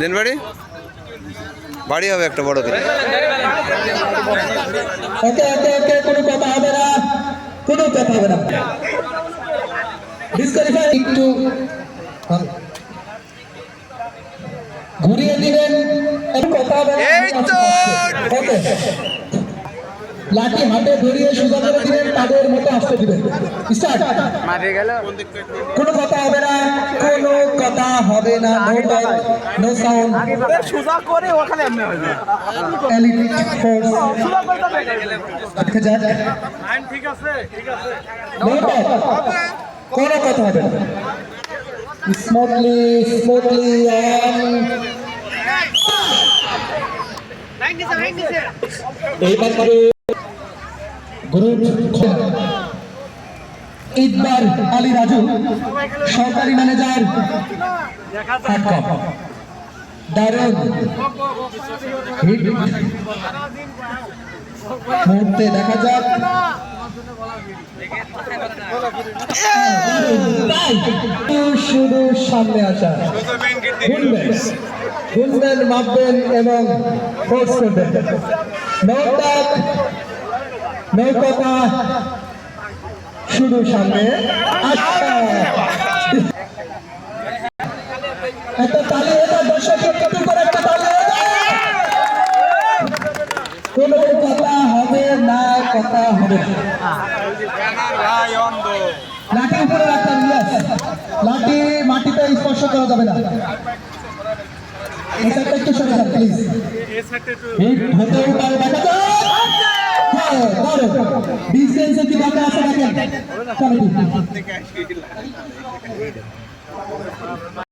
দেন বাড়ি? বাড়ি হবে একটা বড় করে ওকে ওকে ওকে কোনো কথা হবে না কোনো কথা হবে না। ডিসকোয়ালিফাই একটু ঘুরিয়ে দিবেন কথা হবে এই তো! লাঠি হাতে ধরিয়ে সোজা করে দিবেন তাদের মতো আসতে দিবেন স্টার্ট মারে গেল? কোনো কথা হবে না কোনো কথা হবে না নো টাইম নো সাউন্ড সোজা করে ওখানে এমনি যায় এলিট ফোর্স ঠিক আছে ঠিক আছে। নো টাইম কোনো কথা হবে না। স্মুথলি স্মুথলি এইমাত্র গ্রুপ ইকবাল আলী রাজু, সহকারী ম্যানেজার দারুণ। হিট। মুহূর্তে দেখা যাক। শুধু সামনে আসা। গুনবেন মাপবেন এবং নৌকা শুধু সামনে একটা তালি এটা দর্শকের কপি করে হবে না, কথা হবে। স্পর্শ করা যাবে না। সাইডটা একটু সরে প্লিজ হিট বিজনেস যদি বাধা আসে দেখেন